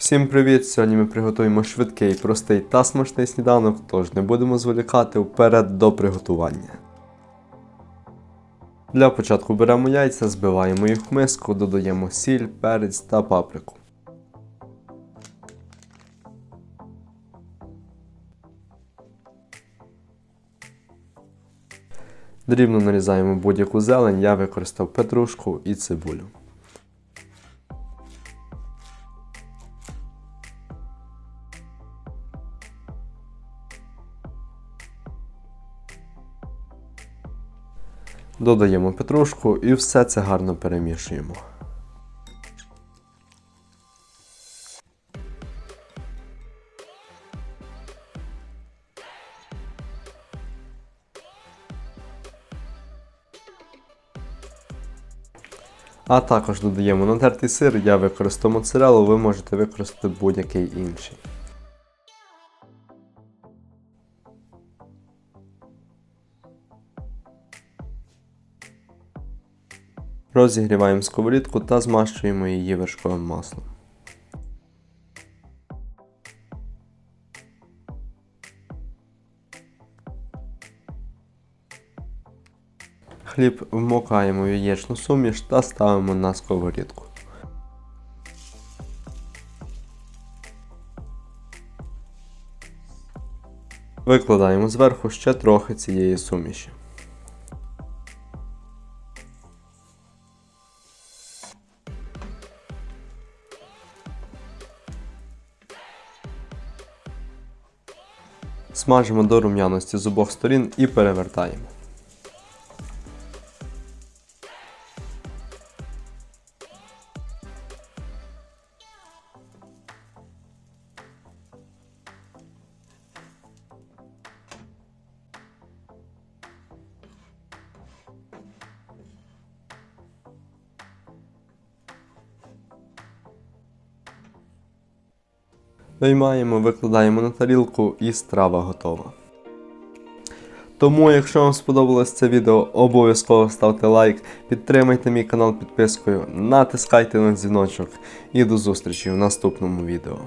Всім привіт! Сьогодні ми приготуємо швидкий, простий та смачний сніданок, тож не будемо зволікати вперед до приготування. Для початку беремо яйця, збиваємо їх в миску, додаємо сіль, перець та паприку. Дрібно нарізаємо будь-яку зелень, я використав петрушку і цибулю. Додаємо петрушку і все це гарно перемішуємо. А також додаємо натертий сир, я використав моцарелу, ви можете використати будь-який інший. Розігріваємо сковорідку та змащуємо її вершковим маслом. Хліб вмокаємо в яєчну суміш та ставимо на сковорідку. Викладаємо зверху ще трохи цієї суміші. Смажимо до рум'яності з обох сторін і перевертаємо. Виймаємо, викладаємо на тарілку і страва готова. Тому, якщо вам сподобалось це відео, обов'язково ставте лайк, підтримайте мій канал підпискою, натискайте на дзвіночок і до зустрічі в наступному відео.